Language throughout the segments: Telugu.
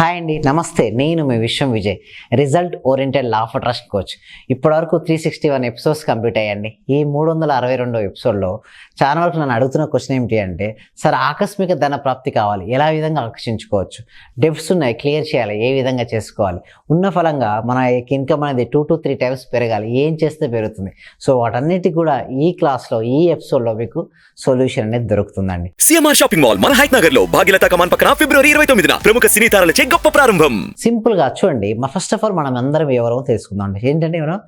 హాయ్ అండి నమస్తే. నేను మీ Viswam Vijay result oriented law of trust coach. ఇప్పటివరకు three sixty one episodes complete అయ్యండి ఈ మూడు వందల అరవై రెండో ఎపిసోడ్లో చాలా వరకు నన్ను అడుగుతున్న క్వశ్చన్ ఏమిటి అంటే సార్ ఆకస్మిక ధన ప్రాప్తి కావాలి. ఎలా విధంగా ఆకర్షించుకోవచ్చు? డెఫ్ట్స్ ఉన్నాయి. క్లియర్ చేయాలి. ఏ విధంగా చేసుకోవాలి? ఉన్న ఫలంగా మన ఇన్కమ్ అనేది టూ టు త్రీ టైమ్స్ పెరగాలి. ఏం చేస్తే పెరుగుతుంది? సో వాటన్నిటికి కూడా ఈ క్లాస్లో ఈ ఎపిసోడ్లో మీకు సొల్యూషన్ అనేది దొరుకుతుందండి. సీఎంఆర్ షాపింగ్ మాల్ మన హైట్ నగర్లో భాగ్యలత కమాన్ పక్కన ఫిబ్రవరి ఇరవై తొమ్మిదిన ప్రముఖ సినీ తారలచే గొప్ప ప్రారంభం. సింపుల్గా చూడండి మా ఫస్ట్ ఆఫ్ ఆల్ మనం అందరం ఎవరో తెలుసుకుందాం అండి. ఏంటంటే మనం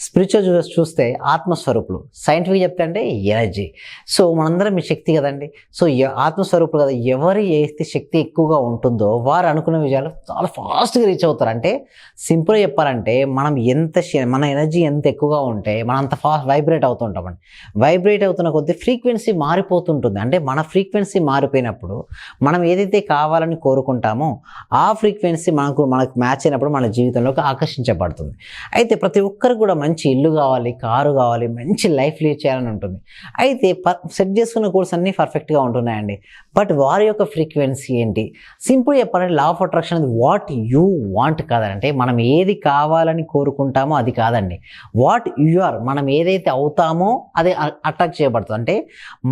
స్పిరిచువల్ చూ చూస్తే ఆత్మస్వరూపులు. సైంటిఫిక్ చెప్తే అంటే ఎనర్జీ. సో మనందరం మీ శక్తి కదండి. సో ఆత్మస్వరూపులు కదా. ఎవరి ఏస్తే శక్తి ఎక్కువగా ఉంటుందో వారు అనుకున్న విజయాలు చాలా ఫాస్ట్గా రీచ్ అవుతారు. అంటే సింపుల్గా చెప్పాలంటే మనం ఎంత మన ఎనర్జీ ఎంత ఎక్కువగా ఉంటే మనం అంత ఫాస్ట్ వైబ్రేట్ అవుతుంటామండి వైబ్రేట్ అవుతున్న కొద్దీ ఫ్రీక్వెన్సీ మారిపోతుంటుంది. అంటే మన ఫ్రీక్వెన్సీ మారిపోయినప్పుడు మనం ఏదైతే కావాలని కోరుకుంటామో ఆ ఫ్రీక్వెన్సీ మనకు మనకు మ్యాచ్ అయినప్పుడు మన జీవితంలోకి ఆకర్షించబడుతుంది. అయితే ప్రతి ఒక్కరు కూడా మంచి ఇల్లు కావాలి కారు కావాలి మంచి లైఫ్ లీడ్ చేయాలని ఉంటుంది. అయితే పర్ సెట్ చేసుకున్న కోర్స్ అన్నీ పర్ఫెక్ట్గా ఉంటున్నాయండి. బట్ వారి యొక్క ఫ్రీక్వెన్సీ ఏంటి? సింపుల్ చెప్పాలంటే లా ఆఫ్ అట్రాక్షన్ అనేది వాట్ యూ వాంట్ కాదంటే మనం ఏది కావాలని కోరుకుంటామో అది కాదండి. వాట్ యు ఆర్ మనం ఏదైతే అవుతామో అది అట్రాక్ట్ చేయబడుతుంది. అంటే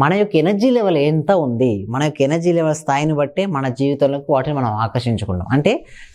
మన యొక్క ఎనర్జీ లెవెల్ ఎంత ఉంది? మన యొక్క ఎనర్జీ లెవెల్ స్థాయిని బట్టే మన జీవితంలోకి వాటిని మనం ఆకర్షించుకుంటాం. అంటే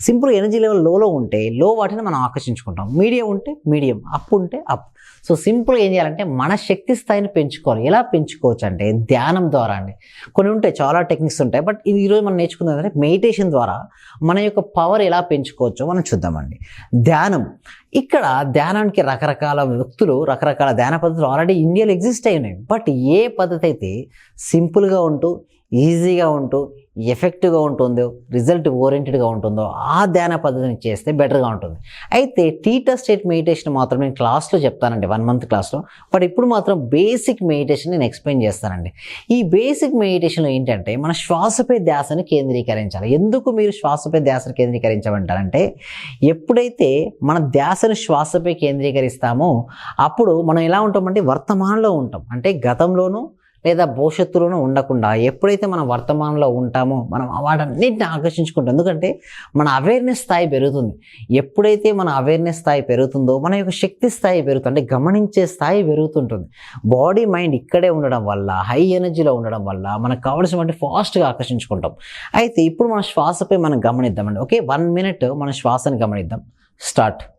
సింపుల్ ఎనర్జీ లెవెల్ లోలో ఉంటే లో వాటిని మనం ఆకర్షించుకుంటాం. మీడియం ఉంటే మీడియం అప్ ఉంటే అప్. సో సింపుల్ ఏం చేయాలంటే మన శక్తి స్థాయిని పెంచుకోవాలి. ఎలా పెంచుకోవచ్చు అంటే ధ్యానం ద్వారా అండి. కొన్ని ఉంటాయి చాలా టెక్నిక్స్ ఉంటాయి. బట్ ఇది ఈరోజు మనం నేర్చుకుంది ఏంటంటే మెడిటేషన్ ద్వారా మన యొక్క పవర్ ఎలా పెంచుకోవచ్చో మనం చూద్దామండి. ధ్యానం. ఇక్కడ ధ్యానానికి రకరకాల వ్యక్తులు రకరకాల ధ్యాన పద్ధతులు ఆల్రెడీ ఇండియాలో ఎగ్జిస్ట్ అయి ఉన్నాయి. బట్ ఏ పద్ధతి అయితే సింపుల్గా ఉంటూ ఈజీగా ఉంటూ ఎఫెక్టివ్గా ఉంటుందో రిజల్ట్ ఓరియంటెడ్గా ఉంటుందో ఆ ధ్యాన పద్ధతిని చేస్తే బెటర్గా ఉంటుంది. అయితే టీటా స్టేట్ మెడిటేషన్ మాత్రం నేను క్లాస్లో చెప్తానండి వన్ మంత్ క్లాస్లో. బట్ ఇప్పుడు మాత్రం బేసిక్ మెడిటేషన్ నేను ఎక్స్ప్లెయిన్ చేస్తానండి. ఈ బేసిక్ మెడిటేషన్లో ఏంటంటే మన శ్వాసపై ధ్యాసను కేంద్రీకరించాలి. ఎందుకు మీరు శ్వాసపై ధ్యాసను కేంద్రీకరించమంటారంటే ఎప్పుడైతే మన ధ్యాసను శ్వాసపై కేంద్రీకరిస్తామో అప్పుడు మనం ఎలా ఉంటామంటే వర్తమానంలో ఉంటాం. అంటే గతంలోనూ లేదా భవిష్యత్తులోనూ ఉండకుండా ఎప్పుడైతే మనం వర్తమానంలో ఉంటామో మనం వాటన్నిటిని ఆకర్షించుకుంటాం. ఎందుకంటే మన అవేర్నెస్ స్థాయి పెరుగుతుంది. ఎప్పుడైతే మన అవేర్నెస్ స్థాయి పెరుగుతుందో మన యొక్క శక్తి స్థాయి పెరుగుతుంది అంటే గమనించే స్థాయి పెరుగుతుంటుంది. బాడీ మైండ్ ఇక్కడే ఉండడం వల్ల హై ఎనర్జీలో ఉండడం వల్ల మనకు కావాల్సినటువంటి ఫాస్ట్గా ఆకర్షించుకుంటాం. అయితే ఇప్పుడు మన శ్వాసపై మనం గమనిద్దామండి. ఓకే వన్ మినిట్ మన శ్వాసను గమనిద్దాం. స్టార్ట్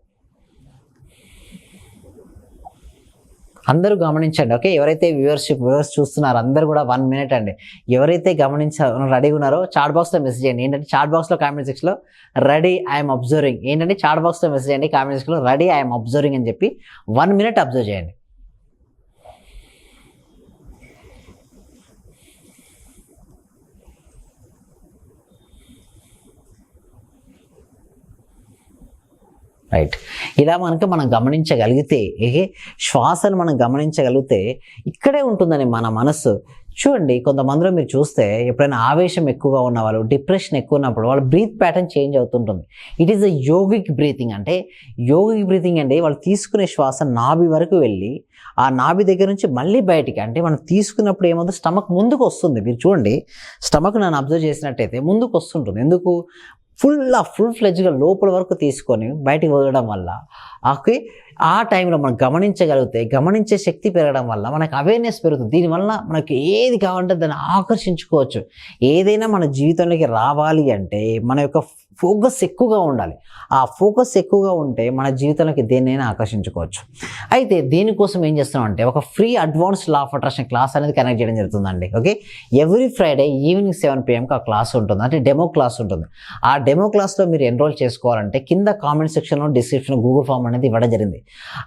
అందరూ గమనించండి ఓకే? ఎవరైతే వ్యూవర్షిప్ వ్యూవర్స్ చూస్తున్నారో అందరూ కూడా వన్ మినిట్ అండి. ఎవరైతే గమనించారు రెడీ ఉన్నారో చాట్ బాక్స్లో మెసేజ్ చేయండి. ఏంటంటే చాట్ బాక్స్లో కామెంట్ సెక్షన్లో రెడీ ఐఎమ్ అబ్జర్వింగ్. ఏంటంటే చాట్ బాక్స్లో మెసేజ్ చేయండి కామెంట్ సెక్షన్లో రెడీ ఐఎమ్ అబ్జర్వింగ్ అని చెప్పి వన్ మినిట్ అబ్జర్వ్ చేయండి. రైట్ ఇలా మనకు మనం గమనించగలిగితే శ్వాసను మనం గమనించగలిగితే ఇక్కడే ఉంటుందని మన మనస్సు. చూడండి కొంతమందిలో మీరు చూస్తే ఎప్పుడైనా ఆవేశం ఎక్కువగా ఉన్న వాళ్ళు డిప్రెషన్ ఎక్కువ ఉన్నప్పుడు వాళ్ళ బ్రీత్ ప్యాటర్న్ చేంజ్ అవుతుంటుంది. It is a yogic breathing అంటే యోగిక్ బ్రీతింగ్ అంటే వాళ్ళు తీసుకునే శ్వాస నాభి వరకు వెళ్ళి ఆ నాభి దగ్గర నుంచి మళ్ళీ బయటికి అంటే మనం తీసుకున్నప్పుడు ఏమవుతుంది స్టమక్ ముందుకు వస్తుంది. మీరు చూడండి స్టమక్ నన్ను అబ్జర్వ్ చేసినట్టయితే ముందుకు వస్తుంటుంది. ఎందుకు? ఫుల్ ఫుల్ ఫ్లెజ్గా లోపల వరకు తీసుకొని బయటికి వదలడం వల్ల ఆకి ఆ టైంలో మనం గమనించగలిగితే గమనించే శక్తి పెరగడం వల్ల మనకు అవేర్నెస్ పెరుగుతుంది. దీనివల్ల మనకి ఏది కావాలంటే దాన్ని ఆకర్షించుకోవచ్చు. ఏదైనా మన జీవితంలోకి రావాలి అంటే మన యొక్క ఫోకస్ ఎక్కువగా ఉండాలి. ఆ ఫోకస్ ఎక్కువగా ఉంటే మన జీవితంలోకి దేన్నైనా ఆకర్షించుకోవచ్చు. అయితే దీనికోసం ఏం చేస్తున్నామంటే ఒక free advance law of attraction class అనేది కనెక్ట్ చేయడం జరుగుతుందండి. Okay every Friday evening seven పిఎంకి ఆ క్లాస్ ఉంటుంది. అంటే డెమో క్లాస్ ఉంటుంది. ఆ డెమో క్లాస్లో మీరు ఎన్రోల్ చేసుకోవాలంటే కింద కామెంట్ సెక్షన్లో డిస్క్రిప్షన్ గూగుల్ ఫామ్ అనేది ఇవ్వడం జరిగింది.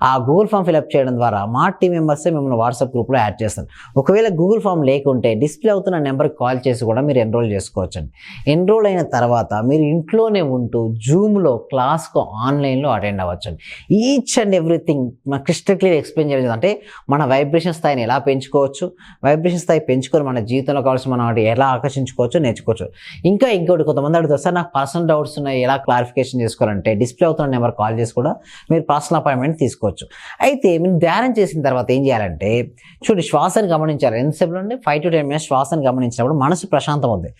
ఆ గూగుల్ ఫామ్ ఫిల్అప్ చేయడం ద్వారా మా టీం మెంబర్సే మిమ్మల్ని వాట్సాప్ గ్రూప్లో యాడ్ చేస్తారు. ఒకవేళ గూగుల్ ఫామ్ లేకుంటే డిస్ప్లే అవుతున్న నెంబర్కి కాల్ చేసి కూడా మీరు ఎన్రోల్ చేసుకోవచ్చండి. ఎన్రోల్ అయిన తర్వాత మీరు ఇంట్లోనే ఉంటూ జూమ్లో క్లాస్కు ఆన్లైన్లో అటెండ్ అవ్వచ్చండి. ఈచ్ అండ్ ఎవ్రీథింగ్ మా క్రిస్టల్ క్లియర్ ఎక్స్ప్లెయిన్ చేయడం అంటే మన వైబ్రేషన్ స్థాయిని ఎలా పెంచుకోవచ్చు? వైబ్రేషన్ స్థాయి పెంచుకొని మన జీవితంలో కావాల్సిన మనం వాటి ఎలా ఆకర్షించుకోవచ్చు? నేర్చుకోవచ్చు. ఇంకా ఇంకోటి కొంతమంది అడుగుతారు సార్ నాకు పర్సనల్ డౌట్స్ ఉన్నాయి. ఎలా క్లారిఫికేషన్ చేసుకోవాలంటే డిస్ప్లే అవుతున్న నెంబర్ కాల్ చేసి కూడా మీరు పర్సనల్ అపాయింట్మెంట్ తీసుకోవచ్చు. అయితే మీరు ధ్యానం చేసిన తర్వాత ఏం చేయాలంటే చూడండి శ్వాసను గమనించాలి. ఎంతసేపు నుండి ఫైవ్ టు టెన్ మినిట్స్ శ్వాసను గమనించినప్పుడు మనసు ప్రశాంతం అవుతుంది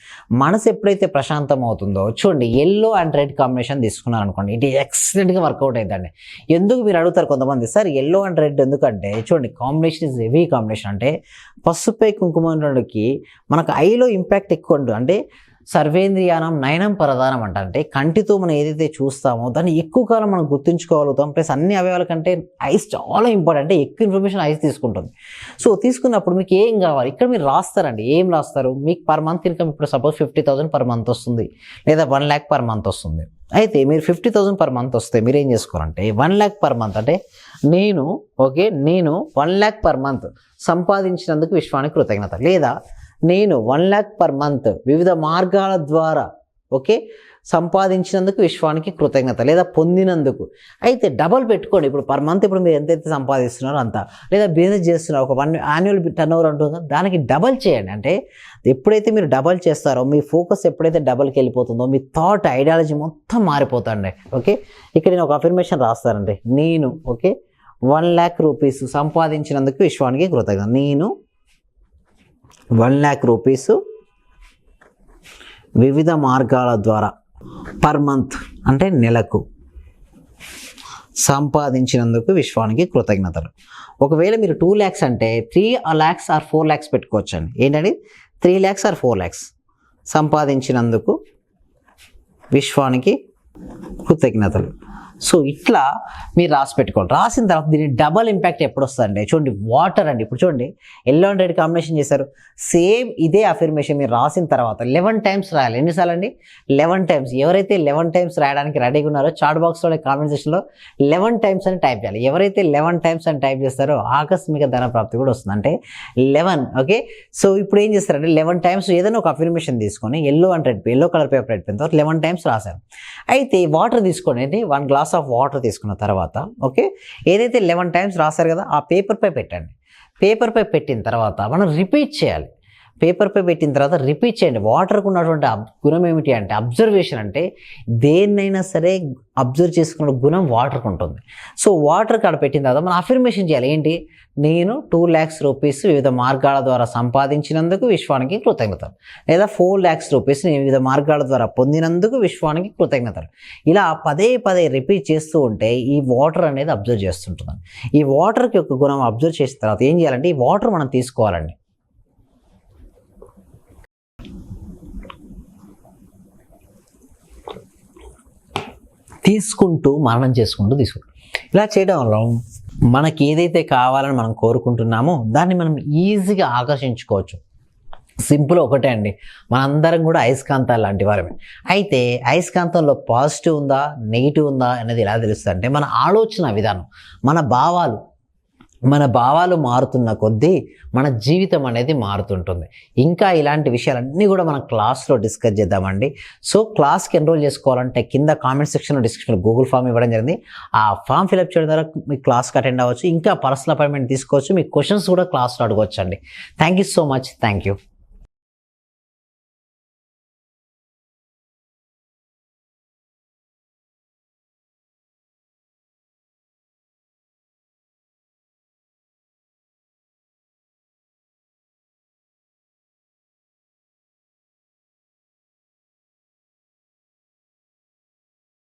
మనసు ఎప్పుడైతే ప్రశాంతం అవుతుందో చూడండి ఎల్లో అండ్ రెడ్ కాంబినేషన్ తీసుకున్నారు అనుకోండి ఇది ఎక్సలెంట్గా వర్కౌట్ అవుతుందండి ఎందుకు మీరు అడుగుతారు కొంతమంది? సార్ ఎల్లో అండ్ రెడ్ ఎందుకంటే చూడండి కాంబినేషన్ ఇస్ హెవీ కాంబినేషన్ అంటే పసుపై కుంకుమకి మనకు ఐలో ఇంపాక్ట్ ఎక్కువ ఉంటుంది అంటే సర్వేంద్రియానం నయనం ప్రధానం అంట అంటే కంటితో మనం ఏదైతే చూస్తామో దాన్ని ఎక్కువ కాలం మనం గుర్తుంచుకోగలుగుతాం. ప్లస్ అన్ని అవయవాల కంటే ఐస్ చాలా ఇంపార్టెంట్. అంటే ఎక్కువ ఇన్ఫర్మేషన్ ఐస్ తీసుకుంటుంది. సో తీసుకున్నప్పుడు మీకు ఏం కావాలి? ఇక్కడ మీరు రాస్తారండి. ఏం రాస్తారు? మీకు పర్ మంత్ ఇన్కమ్ ఇప్పుడు suppose fifty thousand per month వస్తుంది. లేదా వన్ ల్యాక్ పర్ మంత్ వస్తుంది. అయితే మీరు ఫిఫ్టీ థౌసండ్ పర్ మంత్ వస్తే మీరు ఏం చేసుకోవాలంటే వన్ ల్యాక్ పర్ మంత్ అంటే నేను ఓకే నేను వన్ ల్యాక్ పర్ మంత్ సంపాదించినందుకు విశ్వానికి కృతజ్ఞత. లేదా నేను వన్ ల్యాక్ పర్ మంత్ వివిధ మార్గాల ద్వారా ఓకే సంపాదించినందుకు విశ్వానికి కృతజ్ఞత లేదా పొందినందుకు. అయితే డబల్ పెట్టుకోండి. ఇప్పుడు పర్ మంత్ ఇప్పుడు మీరు ఎంతైతే సంపాదిస్తున్నారో అంత. లేదా బిజినెస్ చేస్తున్నారో ఒక వన్ యాన్యువల్ టర్న్ ఓవర్ అంటుందో దానికి డబల్ చేయండి. అంటే ఎప్పుడైతే మీరు డబల్ చేస్తారో మీ ఫోకస్ ఎప్పుడైతే డబల్కి వెళ్ళిపోతుందో మీ థాట్ ఐడియాలజీ మొత్తం మారిపోతాండి. ఓకే ఇక్కడ నేను ఒక అఫర్మేషన్ రాస్తానండి. నేను ఓకే వన్ ల్యాక్ రూపీస్ సంపాదించినందుకు విశ్వానికి కృతజ్ఞత. నేను వన్ ల్యాక్ రూపీస్ వివిధ మార్గాల ద్వారా పర్ మంత్ అంటే నెలకు సంపాదించినందుకు విశ్వానికి కృతజ్ఞతలు. ఒకవేళ మీరు టూ ల్యాక్స్ అంటే three lakhs or four lakhs పెట్టుకోవచ్చు అండి ఏంటంటే three lakhs or four lakhs సంపాదించినందుకు విశ్వానికి కృతజ్ఞతలు. సో ఇట్లా మీరు రాసి పెట్టుకోవాలి రాసిన తర్వాత దీని డబల్ ఇంపాక్ట్ ఎప్పుడు వస్తుందండి చూడండి వాటర్ అండి. ఇప్పుడు చూడండి ఎల్లో అండ్ రెడ్ కాంబినేషన్ చేశారు. సేమ్ ఇదే అఫర్మేషన్ మీరు రాసిన తర్వాత లెవెన్ టైమ్స్ రాయాలి. ఎన్నిసార్లు అండి లెవెన్ టైమ్స్ ఎవరైతే లెవెన్ టైమ్స్ రాయడానికి రెడీగా ఉన్నారో చాట్ బాక్స్లో కామెంట్ సెక్షన్లో లెవెన్ టైమ్స్ అని టైప్ చేయాలి. ఎవరైతే లెవెన్ టైమ్స్ అని టైప్ చేస్తారో ఆకస్మిక ధన ప్రాప్తి కూడా వస్తుంది. అంటే లెవెన్ ఓకే సో ఇప్పుడు ఏం చేస్తారంటే లెవెన్ టైమ్స్ ఏదైనా ఒక అఫర్మేషన్ తీసుకొని yellow and red yellow colour paper red తర్వాత లెవెన్ టైమ్స్ రాశారు. అయితే వాటర్ తీసుకోండి. వన్ గ్లాస్ ఆఫ్ వాటర్ తీసుకున్న తర్వాత ఓకే ఏదైతే లెవెన్ టైమ్స్ రాశారు కదా ఆ పేపర్పై పెట్టండి. పేపర్పై పెట్టిన తర్వాత మనం రిపీట్ చేయాలి. పేపర్పై పెట్టిన తర్వాత రిపీట్ చేయండి. వాటర్కు ఉన్నటువంటి గుణం ఏమిటి అంటే అబ్జర్వేషన్ అంటే దేన్నైనా సరే అబ్జర్వ్ చేసుకున్న గుణం వాటర్కి ఉంటుంది. సో వాటర్ కాడ పెట్టిన తర్వాత మనం అఫర్మేషన్ చేయాలి. ఏంటి? నేను టూ ల్యాక్స్ రూపీస్ వివిధ మార్గాల ద్వారా సంపాదించినందుకు విశ్వానికి కృతజ్ఞతలు. లేదా ఫోర్ ల్యాక్స్ రూపీస్ నేను వివిధ మార్గాల ద్వారా పొందినందుకు విశ్వానికి కృతజ్ఞతలు. ఇలా పదే పదే రిపీట్ చేస్తూ ఉంటే ఈ వాటర్ అనేది అబ్జర్వ్ చేస్తుంటుంది. ఈ వాటర్కి ఒక గుణం అబ్జర్వ్ చేసిన తర్వాత ఏం చేయాలంటే ఈ వాటర్ మనం తీసుకోవాలండి. తీసుకుంటూ మరణం చేసుకుంటూ తీసుకుంటాం. ఇలా చేయడం వల్ల మనకి ఏదైతే కావాలని మనం కోరుకుంటున్నామో దాన్ని మనం ఈజీగా ఆకర్షించుకోవచ్చు. సింపుల్ ఒకటే అండి. మనందరం కూడా అయస్కాంతాలు లాంటి వారమే. అయితే అయస్కాంతంలో పాజిటివ్ ఉందా నెగిటివ్ ఉందా అనేది ఎలా తెలుస్తుంది అంటే మన ఆలోచన విధానం మన భావాలు మన భావాలు మారుతున్న కొద్దీ మన జీవితం అనేది మారుతుంటుంది. ఇంకా ఇలాంటి విషయాలన్నీ కూడా మనం క్లాస్లో డిస్కస్ చేద్దామండి. సో క్లాస్కి ఎన్రోల్ చేసుకోవాలంటే కింద కామెంట్ సెక్షన్లో డిస్క్రిప్షన్ గూగుల్ ఫామ్ ఇవ్వడం జరిగింది. ఆ ఫామ్ ఫిలప్ చేయడం ద్వారా మీ క్లాస్కి అటెండ్ అవ్వచ్చు. ఇంకా పర్సనల్ అపాయింట్మెంట్ తీసుకోవచ్చు. మీ క్వశ్చన్స్ కూడా క్లాస్లో అడగవచ్చు అండి thank you so much. Thank you.